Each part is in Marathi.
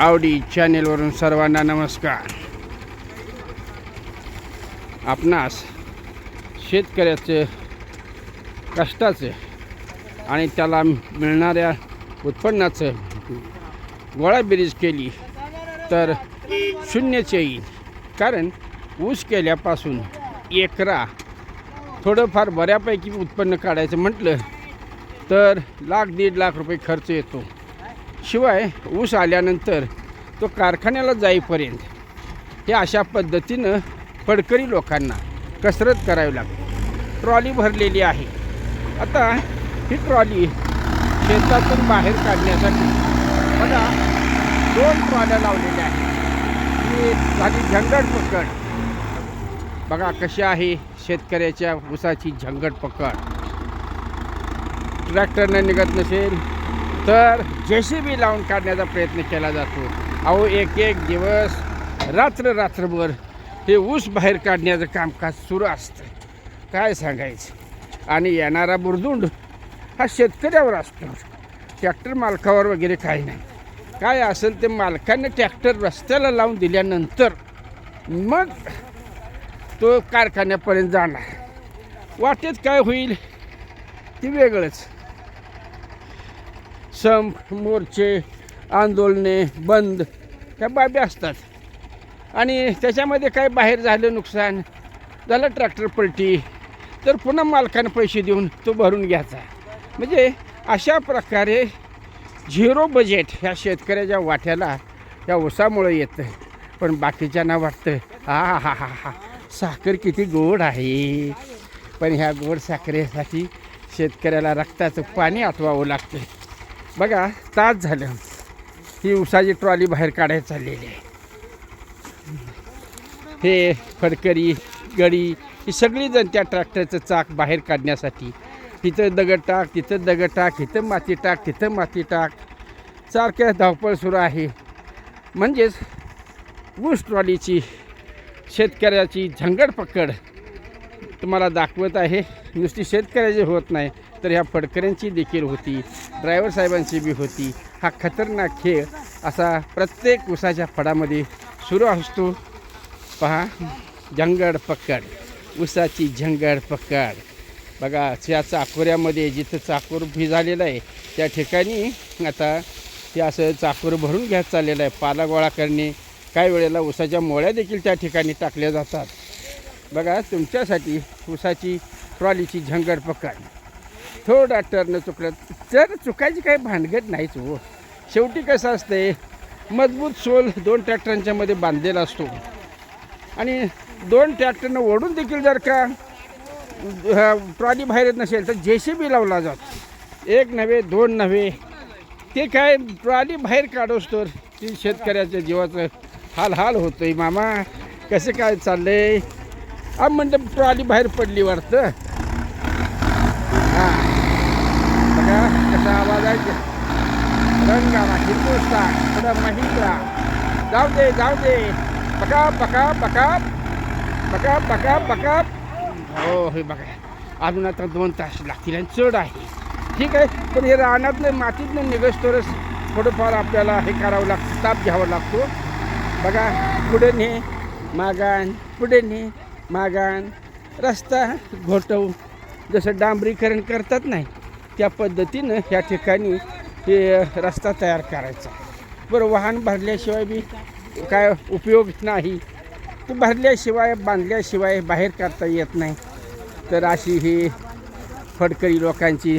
आवडी चॅनेलवरून सर्वांना नमस्कार. आपणास शेतकऱ्याचं कष्टाचं आणि त्याला मिळणाऱ्या उत्पन्नाचं गोळाबिरीज केली तर शून्यच येईल. कारण ऊस केल्यापासून एकरा थोडंफार बऱ्यापैकी उत्पन्न काढायचं म्हटलं तर लाख दीड लाख रुपये खर्च येतो. शिवाय ऊस आल्यानंतर तो कारखान्याला जाईपर्यंत हे अशा पद्धतीनं फडकरी लोकांना कसरत करावी लागते. ट्रॉली भरलेली आहे. आता ही ट्रॉली शेतातून बाहेर काढण्यासाठी मला दोन ट्रॉल्या लावलेल्या आहेत. ही झाली झंगड पकड. बघा कशी आहे शेतकऱ्याच्या ऊसाची झंगड पकड. ट्रॅक्टरनं निघत नसेल तर जे सी बी लावून काढण्याचा प्रयत्न केला जातो. अहो एक एक दिवस रात्र रात्रभर हे ऊस बाहेर काढण्याचं कामकाज सुरू असतं. काय सांगायचं? आणि येणारा बुरदुंड हा शेतकऱ्यावर असतो. ट्रॅक्टर मालकावर वगैरे काही नाही. काय असेल ते मालकानं ट्रॅक्टर रस्त्याला लावून दिल्यानंतर मग तो कारखान्यापर्यंत जाणार. वाटेत काय होईल ते वेगळंच. संप मोर्चे आंदोलने बंद. ह्या बाबी असतात. आणि त्याच्यामध्ये काय बाहेर झालं नुकसान? झालं ट्रॅक्टर पलटी. तर पुन्हा मालकानं पैसे देऊन तो भरून घ्यायचा. म्हणजे अशा प्रकारे झिरो बजेट ह्या शेतकऱ्याच्या वाट्याला या ऊसामुळं येतं पण बाकीच्यांना वाटतं हा हा हा हा साखर किती गोड आहे. पण ह्या गोड साखरेसाठी शेतकऱ्याला रक्ताचं पाणी आठवावं लागतं बघा तास झालं. ही उसाची ट्रॉली बाहेर काढायला चाललेली आहे. हे फडकरी गडी ही सगळीजण त्या ट्रॅक्टरचं चाक बाहेर काढण्यासाठी. तिथं दगड टाक तिथं दगड टाक इथं माती टाक तिथं माती टाक. सारख्या धावपळ सुरू आहे. म्हणजेच ऊस ट्रॉलीची शेतकऱ्याची झंगड पकड तुम्हाला दाखवत आहे. नुसती शेतकऱ्याची होत नाही. तर ह्या फडकऱ्यांची देखील होती ड्रायव्हर साहेबांची बी होती. हा खतरनाक खेळ असा प्रत्येक उसाच्या फडामध्ये सुरू असतो. पहा झंगड पकड उसाची झंगड पकड. बघा त्या चाकोऱ्यामध्ये जिथं चाकोर उभी आहे त्या ठिकाणी आता ते असं चाकोर भरून घ्यायचं चाललेलं आहे पाला गोळा करणे. काही वेळेला उसाच्या मोळ्या देखील त्या ठिकाणी टाकल्या जातात. बघा तुमच्यासाठी उसाची ट्रॉलीची झंगड पकड. थोडा टर्न चुकलं. तर चुकायची काही भानगड नाहीच हो. शेवटी कसं असते मजबूत सोल दोन ट्रॅक्टरांच्या मध्ये बांधलेला असतो. आणि दोन ट्रॅक्टरनं ओढून देखील जर का ट्रॉली बाहेर येत नसेल तर जे सी बी लावला जातो. एक नव्हे दोन नव्हे. ते काय ट्रॉली बाहेर काढोस तर ती शेतकऱ्याच्या जीवाचं हाल हाल होतोय मामा. कसं काय चाललंय? आ म्हणतं ट्रॉली बाहेर पडली वाटतं. हां. कसा आवाज आहे? रंगाला हिंदुस्तान थोडं महिंद्रा. जाऊ दे जाऊ दे. बका बका बका बका बका बका हो हे बघा. अजून आता दोन तास लागतील आणि चढ आहे. ठीक आहे पण हे रानातलं मातीतनं निघस्तोरच थोडंफार आपल्याला हे करावं लागतं ताप घ्यावा लागतो. बघा पुढे ने मागान पुढे ने मागान. रस्ता घोटव. जसं डांबरीकरण करतात नाही त्या पद्धतीनं ह्या ठिकाणी हे रस्ता तयार करायचा. बरं वाहन भरल्याशिवाय बी काय उपयोग नाही. ते भरल्याशिवाय बांधल्याशिवाय बाहेर काढता येत नाही. तर अशी ही फडकरी लोकांची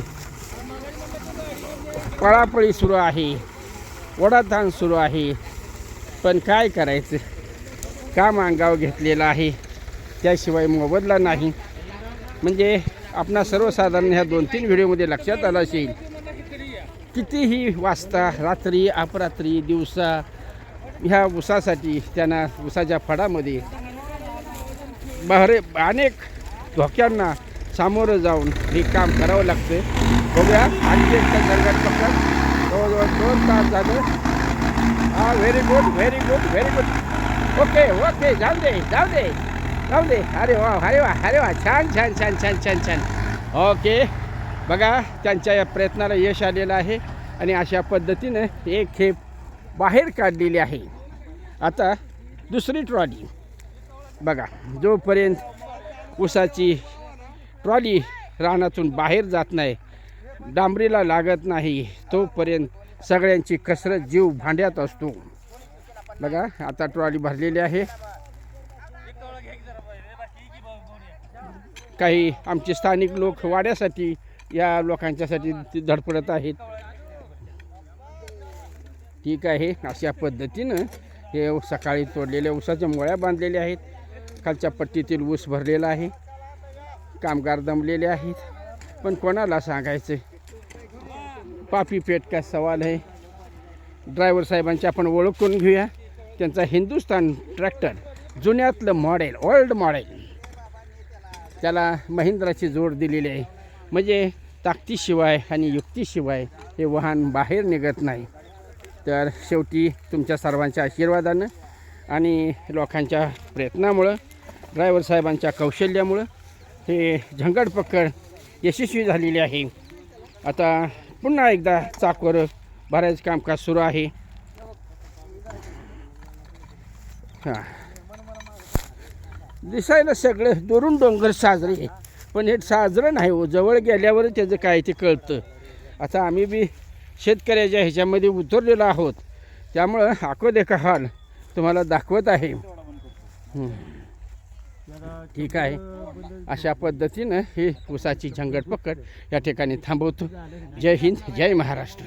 पळापळी सुरू आहे. वडाधान सुरू आहे. पण काय करायचं? काम अंगावर घेतलेलं आहे. त्याशिवाय मोबदला नाही. म्हणजे आपणा सर्वसाधारण ह्या दोन तीन व्हिडिओमध्ये लक्षात आलं असेल कितीही वाजता रात्री अपरात्री दिवसा ह्या ऊसासाठी त्यांना ऊसाच्या फडामध्ये बहरे अनेक धोक्यांना सामोरं जाऊन हे काम करावं लागतं बघूया आणखी एकदा जंगल पकड जवळजवळ दोन तास झालं. हा very good very good very good okay okay जाऊ दे जाऊ दे. जाऊ दे अरे वा अरे वा अरे वा. छान छान छान छान छान छान. ओके. बघा त्यांच्या या प्रयत्नाला यश आलेलं आहे आणि अशा पद्धतीनं एक खेप बाहेर काढलेली आहे. आता दुसरी ट्रॉली. बघा जोपर्यंत ऊसाची ट्रॉली रानातून बाहेर जात नाही डांबरीला लागत नाही तोपर्यंत सगळ्यांची कसरत जीव भांड्यात असतो. बघा आता ट्रॉली भरलेली आहे. काही आमचे स्थानिक लोक वाड्यासाठी या लोकांच्यासाठी ते धडपडत आहेत. ठीक आहे अशा पद्धतीनं हे सकाळी तोडलेल्या ऊसाच्या मुळ्या बांधलेल्या आहेत. खालच्या पट्टीतील ऊस भरलेला आहे. कामगार दमलेले आहेत. पण कोणाला सांगायचं? पापी पेट का सवाल आहे? ड्रायव्हर साहेबांची आपण ओळख करून घेऊया. त्यांचा हिंदुस्तान ट्रॅक्टर जुन्यातलं मॉडेल ओल्ड मॉडेल त्याला महिंद्राची जोड दिलेली आहे. म्हणजे ताकदीशिवाय आणि युक्तीशिवाय हे वाहन बाहेर निघत नाही. तर शेवटी तुमच्या सर्वांच्या आशीर्वादानं आणि लोकांच्या प्रयत्नामुळं ड्रायव्हर साहेबांच्या कौशल्यामुळं हे झंगडपकड यशस्वी झालेली आहे. आता पुन्हा एकदा चाकवर भरायचं कामकाज सुरू आहे. हां. दिसायला सगळे दुरून डोंगर साजरे आहे. पण हे साजरं नाही हो जवळ गेल्यावर त्याचं काय ते कळतं. आता आम्ही बी शेतकऱ्याच्या ह्याच्यामध्ये उतरलेलो आहोत. त्यामुळं आको देखा हाल? तुम्हाला दाखवत आहे. ठीक आहे. अशा पद्धतीनं ही उसाची झंगट पकड या ठिकाणी थांबवतो. जय हिंद जय महाराष्ट्र.